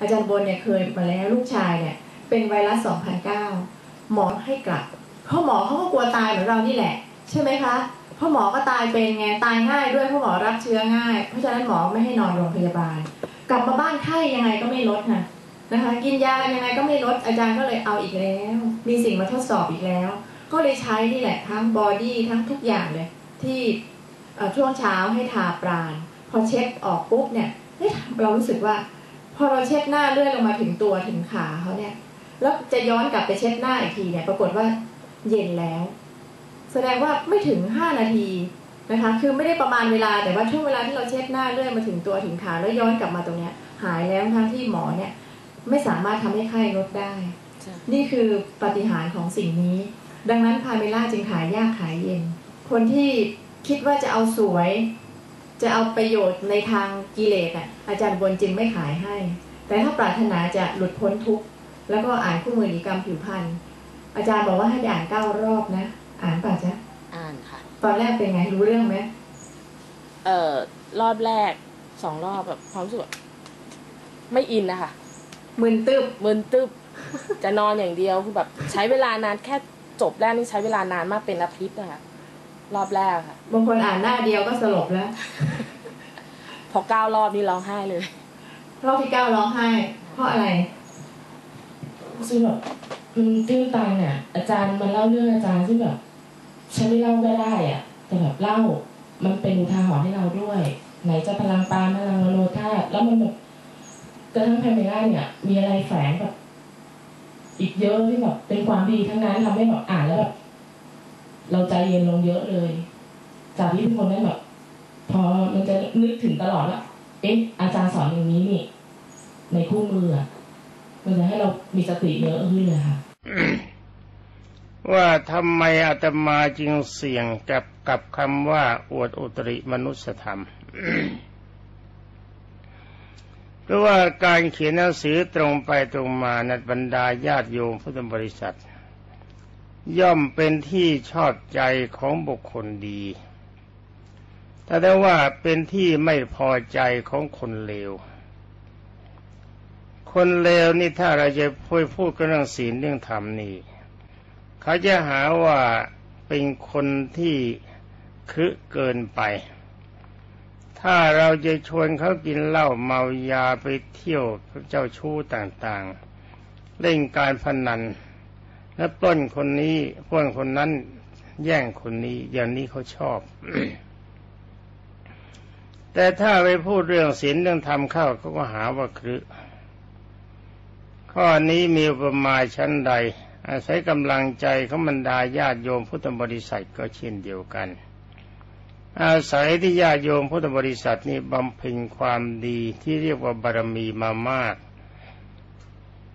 อาจารย์บนเนี่ยเคยมาแล้วลูกชายเนี่ยเป็นไวรัส 2009 หมอให้กลับ เพราะหมอเขาก็กลัวตายเหมือนเรานี่แหละ ใช่ไหมคะ เพราะหมอก็ตายเป็นไง ตายง่ายด้วย เพราะหมอรับเชื้อง่าย เพราะฉะนั้นหมอไม่ให้นอนโรงพยาบาล กลับมาบ้านไข้ยังไงก็ไม่ลดนะนะคะ กินยายังไงก็ไม่ลด อาจารย์ก็เลยเอาอีกแล้ว มีสิ่งมาทดสอบอีกแล้ว ก็เลยใช้นี่แหละทั้งบอดี้ทั้งทุกอย่างเลย ที่ช่วงเช้าให้ทาปราณ พอเช็ดออกปุ๊บเนี่ยเรารู้สึกว่า พอเราเช็ดหน้าเลื่อยลงมาถึงตัวถึงขาเขาเนี่ย แล้วจะย้อนกลับไปเช็ดหน้าอีกทีเนี่ย ปรากฏว่าเย็นแล้ว แสดงว่าไม่ถึงห้านาทีนะคะ คือไม่ได้ประมาณเวลาแต่ว่าช่วงเวลาที่เราเช็ดหน้าเลื่อยมาถึงตัวถึงขาแล้วย้อนกลับมาตรงเนี้ย หายแล้วทั้งที่หมอเนี่ย ไม่สามารถทำให้ไข้ลดได้ นี่คือปาฏิหารย์ของสิ่งนี้ ดังนั้นพาเมล่าจึงขายยากขายเย็น คนที่คิดว่าจะเอาสวย จะเอาประโยชน์ในทางกิเลสอะอาจารย์บนจึงไม่ขายให้ แต่ถ้าปรารถนาจะหลุดพ้นทุกข์แล้วก็อ่านคู่มือนิกรรมผิวพรรณอาจารย์บอกว่าให้ไปอ่านเก้ารอบนะ อ่านป่ะจ๊ะอ่านค่ะ ตอนแรกเป็นไงรู้เรื่องไหมเอ่อรอบแรกสองรอบแบบความรู้สึกแบบไม่อินนะคะมึนตึบมึนตึบจะนอนอย่างเดียวคือแบบใช้เวลานานแค่จบแรกนี่ใช้เวลานานมากเป็นอาทิตย์นะคะ รอบแรกค่ะ บางคนอ่านหน้าเดียวก็สลบแล้ว พอเก้ารอบนี่ร้องไห้เลย รอบที่เก้าร้องไห้ เพราะอะไรซึ่งแบบมันตื้นตันอะ อาจารย์มันเล่าเรื่องอาจารย์ซึ่งแบบฉันไม่เล่าก็ได้อะ แต่แบบเล่ามันเป็นอุทาหรณ์ให้เราด้วย ไหนจะพลังปานพลังมโนธาตุแล้วมันแบบกระทั่งไพเมล่าเนี่ย มีอะไรแฝงแบบอีกเยอะที่แบบเป็นความดีทั้งนั้นทำให้แบบอ่านแล้วแบบ เราใจเย็นลงเยอะเลย จากที่ทุกคนได้แบบพอมันจะนึกถึงตลอดว่าเอ๊ะอาจารย์สอนอย่างนี้นี่ ในคู่มืออะมันจะให้เรามีสติเยอะขึ้นเลยค่ะ ว่าทำไมอาตมาจึงเสี่ยงกับกับคำว่า อวดอุตริมนุสธรรมเพราะว่าการเขียนหนังสือตรงไปตรงมานัดบรรดาญาติโยมพุทธบริษัท ย่อมเป็นที่ชอบใจของบุคคลดี แต่ได้ว่าเป็นที่ไม่พอใจของคนเลว คนเลวนี่ถ้าเราจะพูดพูดกันเรื่องศีลเรื่องธรรมนี่ เขาจะหาว่าเป็นคนที่คึเกินไป ถ้าเราจะชวนเขากินเหล้าเมายาไปเที่ยวเจ้าชู้ต่างๆ เล่นการพนัน และปล้นคนนี้ปล้นคนนั้น แย่งคนนี้ อย่างนี้เขาชอบ แต่ถ้าไปพูดเรื่องศีลเรื่องธรรมเข้าเขาก็หาว่าครึข้อนี้มีประมาณชั้นใด อาศัยกำลังใจของบรรดาญาติโยมพุทธบริษัทก็เช่นเดียวกัน อาศัยที่ญาติโยมพุทธบริษัทนี้บำเพ็ญความดีที่เรียกว่าบารมีมามาก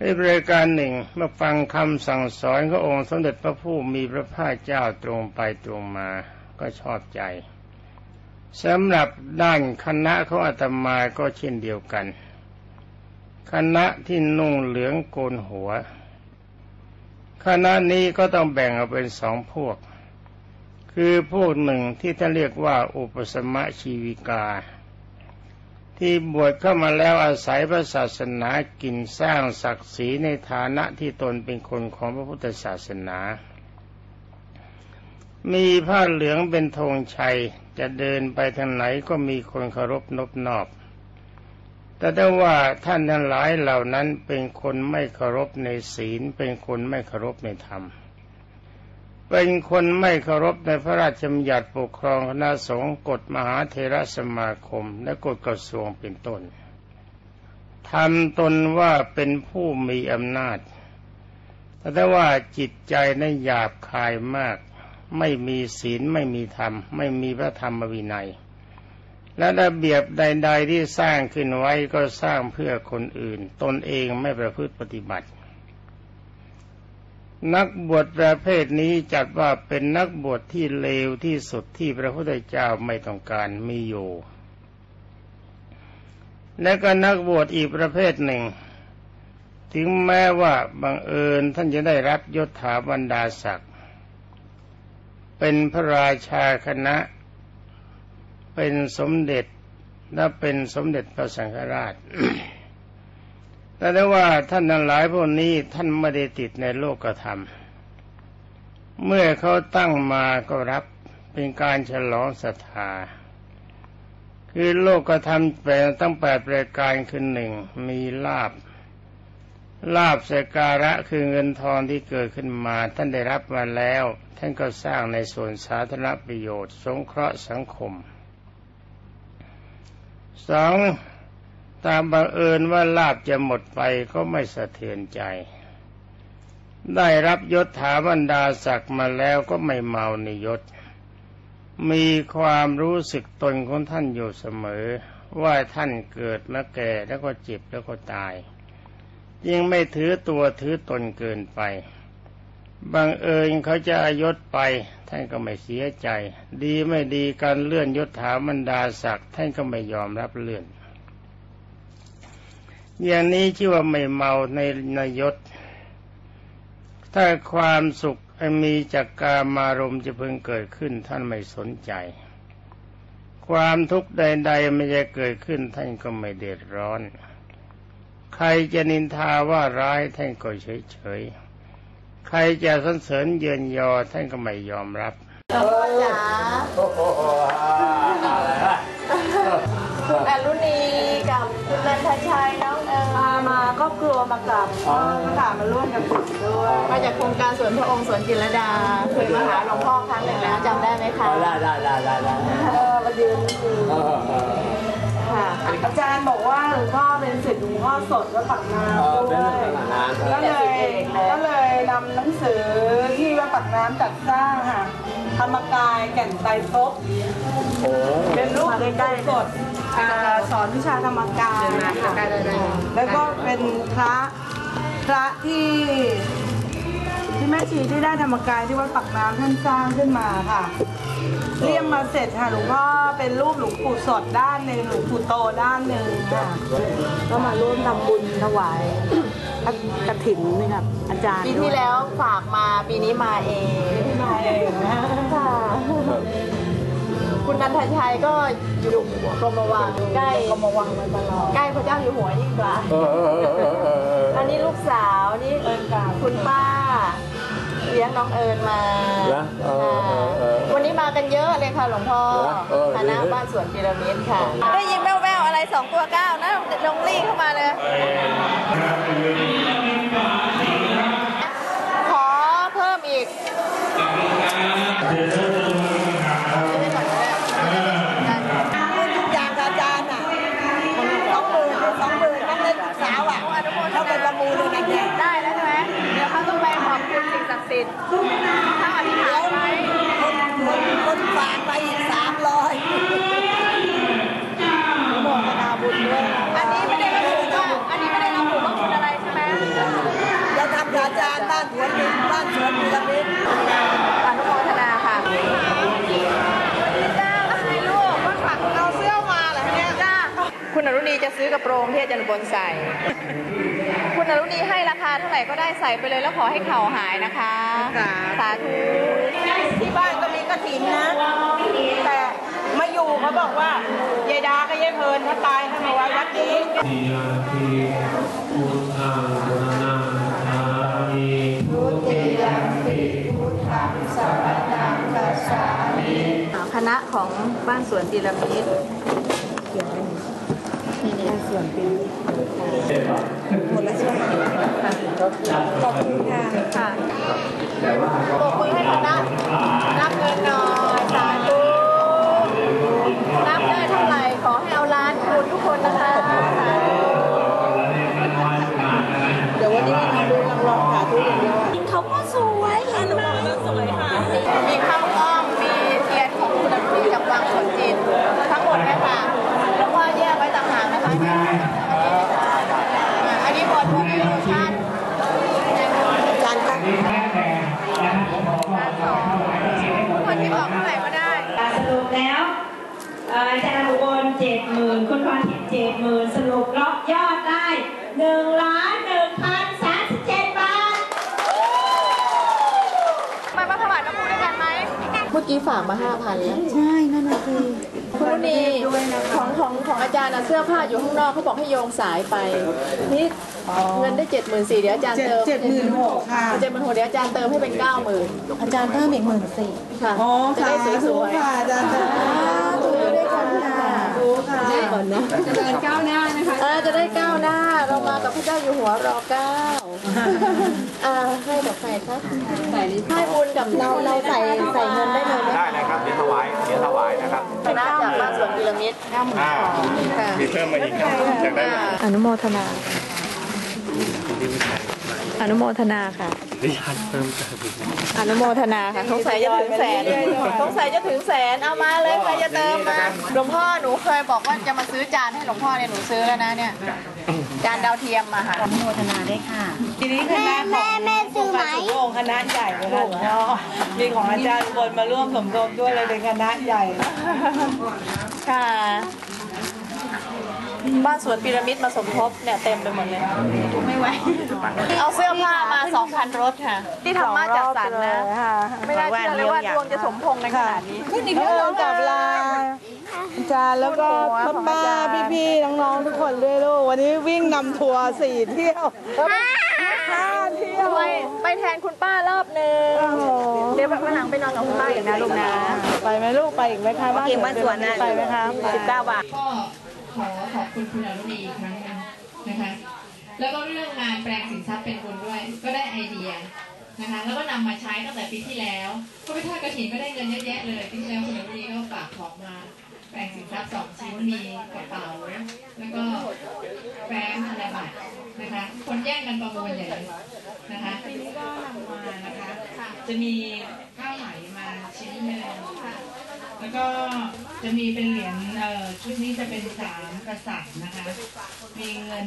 ในรายการหนึ่งเมื่อฟังคำสั่งสอนขององค์สมเด็จพระผู้มีพระภาคเจ้าตรงไปตรงมาก็ชอบใจสำหรับด้านคณะของอาตมาก็เช่นเดียวกัน คณะที่นุ่งเหลืองโกนหัว คณะนี้ก็ต้องแบ่งออกเป็นสองพวก คือพวกหนึ่งที่ท่านเรียกว่าอุปสมะชีวิกา ที่บวชเข้ามาแล้วอาศัยพระศาสนากินสร้างศักดิ์ศรีในฐานะที่ตนเป็นคนของพระพุทธศาสนา มีผ้าเหลืองเป็นธงชัยจะเดินไปทางไหนก็มีคนเคารพนบนอบ แต่ถ้าว่าท่านทั้งหลายเหล่านั้นเป็นคนไม่เคารพในศีล เป็นคนไม่เคารพในธรรม เป็นคนไม่เคารพในพระราชบัญญัติปกครองคณะสงฆ์กฎมหาเทรสมาคม และกฎกระทรวงเป็นต้นทำตนว่าเป็นผู้มีอำนาจ แต่ว่าจิตใจนั้นหยาบคายมาก ไม่มีศีลไม่มีธรรม ไม่มีพระธรรมวินัย และระเบียบใด ๆที่สร้างขึ้นไว้ก็สร้างเพื่อคนอื่น ตนเองไม่ประพฤติปฏิบัติ นักบวชประเภทนี้จัดว่าเป็นนักบวชที่เลวที่สุดที่พระพุทธเจ้าไม่ต้องการมีอยู่ และก็นักบวชอีกประเภทหนึ่ง ถึงแม้ว่าบังเอิญท่านจะได้รับยศถาบรรดาศักดิ์เป็นพระราชาคณะ เป็นสมเด็จและเป็นสมเด็จพระสังฆราช แต่ได้ว่าท่านทั้งหลายพวกนี้ท่านไม่ได้ติดในโลกธรรม เมื่อเขาตั้งมาก็รับเป็นการฉลองศรัทธา คือโลกธรรมแปลตั้งแปดประการคือหนึ่งมีลาบลาบสการะคือเงินทองที่เกิดขึ้นมา ท่านได้รับมาแล้ว ท่านก็สร้างในส่วนสาธารณประโยชน์ สงเคราะห์สังคมสอง ตามบังเอิญว่าลาบจะหมดไปก็ไม่สะเทือนใจ ได้รับยศถาบรรดาศักดิ์มาแล้วก็ไม่เมาในยศ มีความรู้สึกตนของท่านอยู่เสมอ ว่าท่านเกิดมาแก่แล้วก็เจ็บแล้วก็ตาย ยังไม่ถือตัวถือตนเกินไปบังเอิญเขาจะอายศไป ท่านก็ไม่เสียใจ ดีไม่ดีการเลื่อนยศถาบรรดาศักดิ์ท่านก็ไม่ยอมรับเลื่อน อย่างนี้ชื่อว่าไม่เมาในนยศ ถ้าความสุขมีจากกามารมณ์จะเพิ่งเกิดขึ้น ท่านไม่สนใจ ความทุกข์ใดๆไม่จะเกิดขึ้น ท่านก็ไม่เดือดร้อน ใครจะนินทาว่าร้ายท่านก็เฉยๆ ใครจะสรรเสริญเยินยอท่านก็ไม่ยอมรับหลวงพ่อจ๋าคุณอรุณีกับคุณนันทชัยน้อ อบครัวมากราบพ่อค่ะมาร่วมกับผมด้วย มาจากโครงการสวนพระองค์สวนจิตรลดาเคยมาหาหลวงพ่อครั้งหนึ่งแล้วจำได้ไหมคะได้ได้ได้ได้ได้เออมายืนดูเออเออค่ะอาจารย์บอกว่าหลวงพ่อเป็นศิษย์หลวงพ่อสดวัดปากน้เออำเป็นด้วเรื่ยองขนาดนั้นก็เลยก็เลยนำหนังสือที่วัดปากน้ำจัดสร้างค่ะ ธรรมกายแก่นไตรภพโอ้เป็นรูปหลวงปู่สดอ่าสอนวิชาธรรมกายค่ะแล้วก็เป็นพระพระที่ที่แม่ชีที่ได้ธรรมกายที่วัดปักน้ำท่านสร้างขึ้นมาค่ะ เรียมมาเสร็จค่ะหลวงพ่อเป็นรูปหลวงปู่สดด้านหนึ่งหลวงปู่โตด้านหนึ่งค่ะก็มาร่วมทำบุญถวาย กระถิ่นนี่ครับอาจารย์ปีที่แล้วฝากมาปีนี้มาเองมาเองนะค่ะคุณนันทชัยก็อยู่กรมวังใกล้ก็มาวังมาตลอดใกล้พระเจ้าอยู่หัวยิ่งกว่าเออเออเออเออเอออันนี้ลูกสาวนี่เอิญกล่าวคุณป้าเลี้ยงน้องเอิญมานะเออเออเออวันนี้มากันเยอะเลยค่ะหลวงพ่อเหรอเออคณะดีบ้านสวนพีระมิดค่ะได้ยินแว่วๆ อะไรสองตัวเก้านะลงรีเข้ามาเลย ขอเพิ่มอีก ทุกอย่างอาจารย์อะสองหมื่นสองหมื่นนั่นเลยลูกสาวอะเขาไปประมูลเลยนะเนี่ย ได้แล้วใช่ไหมเดี๋ยวเขาต้องไปขอบคุณสิ่งศักดิ์สิทธิ์ถ้าอธิษฐานไว้ คนคนคนฝากไปอีกสามร้อยโมทนาบุญด้วยนะ อันนี้ไม่ได้ระบุว่าอันนี้ไม่ได้ระบุว่าคุณอะไรใช่ไหม เราทำกับอาจารย์บ้านสวนบ้านสวนพีระมิดอนุโมทนาค่ะจ้าอะไรลูกมาฝากเอาเสื้อมาเหรอเนี่ยจ้าคุณอรุณีจะซื้อกระโปรงที่อาจารย์บนใส่ คุณอรุณีให้ราคาเท่าไหร่ก็ได้ใส่ไปเลยแล้วขอให้เข่าหายนะคะ สาธุที่บ้านก็มีกระถินนะ แต่มาอยู่เขาบอกว่ายายดากับยายเพลินเขาตายให้มาไว้วัดนี้ คณะของบ้านสวนพีระมิดข 1ล้าน1พัน37บาทบปวัดพระบาทน้ำพุด้วยกันไหม เมื่อกี้ฝากมา 5,000แล้ว ใช่ นั่นน่ะสิคุณรุณีของของของอาจารย์นะเสื้อผ้าอยู่ข้างนอกเขาบอกให้โยงสายไป นี่เงินได้เจ็ดหมื่นสี่เดี๋ยวอาจารย์เติมเจ็ดหมื่นหกค่ะเจ็ดหมื่นหกเดี๋ยวอาจารย์เติมให้เป็นเก้าหมื่นอาจารย์เพิ่มอีกหมื่นสี่ค่ะจะะได้สวยๆ ค่ะอาจารย์ ค่ะถูกค่ะได้ก่อนนะจะเดินก้าวหน้านะคะเออจะได้ก้าวหน้าเรามากับพระเจ้าอยู่หัวรอเก้าอ่าให้กับใครครับให้บุญกับเราเราใส่ใส่เงินได้เลยไหมได้เลยครับเดี๋ยวถวายเดี๋ยวถวายนะครับคณะจากบ้านสวนพีระมิดอ่าค่ะมีเพิ่มมาอีกครับอยากได้ไหมอนุโมทนา อนุโมทนาค่ะดิฉันเพิ่มเติมอีกอนุโมทนาค่ะสงสัยจะถึงแสนสงสัยจะถึงแสนเอามาเลยใครจะเติมมาหลวงพ่อหนูเคยบอกว่าจะมาซื้อจานให้หลวงพ่อเนี่ยหนูซื้อแล้วนะเนี่ยจานดาวเทียมมาค่ะอนุโมทนาด้วยค่ะทีนี้คณะของแม่ซื้อไหมองค์คณะใหญ่เลยค่ะหลวงพ่อมีของอาจารย์อุบนมาร่วมสมทบด้วยเลยเป็นคณะใหญ่ค่ะ บ้านสวนพีระมิดมาสมทบเนี่ยเต็มไปหมดเลยไม่ไหวเอาเสื้อผ้ามาสองคันรถค่ะที่ทำมาจากสันนะไม่น่าเชื่อเลยว่าดวงจะสมพงษ์ในขนาดนี้เออกับลาอาจารย์แล้วก็ป้าป้าพี่พี่ๆน้องๆทุกคนด้วยลูกวันนี้วิ่งนำทัวร์สี่เที่ยวห้าเที่ยวทำไมไปแทนคุณป้ารอบหนึ่งโอ้โหเดี๋ยวแบบวันหลังไปนอนกับคุณป้าอีกนะลูกนะไปไหมลูกไปอีกไหมคะบ้านเก่งบ้านสวนนะไปไหมคะไปสิบเก้าบาทก็ ขอขอบคุณคุณอรุณีอีกครั้งหนึงนะคะ แล้วก็เรื่องงานแปลงสินทรัพย์เป็นบุญด้วย ก็ได้ไอเดียนะคะ แล้วก็นำมาใช้ตั้งแต่ปีที่แล้ว ก็ไปทอดกระถิ่นก็ได้เงินเยอะแยะเลยปีที่แล้วคุณอรุณีก็ฝากของมา แปลงสินทรัพย์สองชิ้นมีกระเป๋าแล้วก็แฟ้มธนบัตรนะคะ คนแย่งกันประมูลใหญ่เลยนะคะปีนี้ก็นำมานะคะ จะมีข้าวไหมมาชิ้นหนึ่งแล้วก็ จะมีเป็นเหรียญเอ่อชุดนี้จะเป็นสามกษัตริย์นะคะ มีเงิน